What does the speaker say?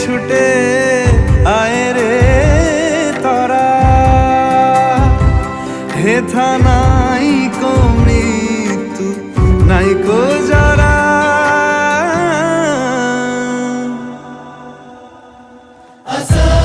ছুটে আয় রে তরা। হেথা নাই কো মৃত্যু নাই কো যারা। আসা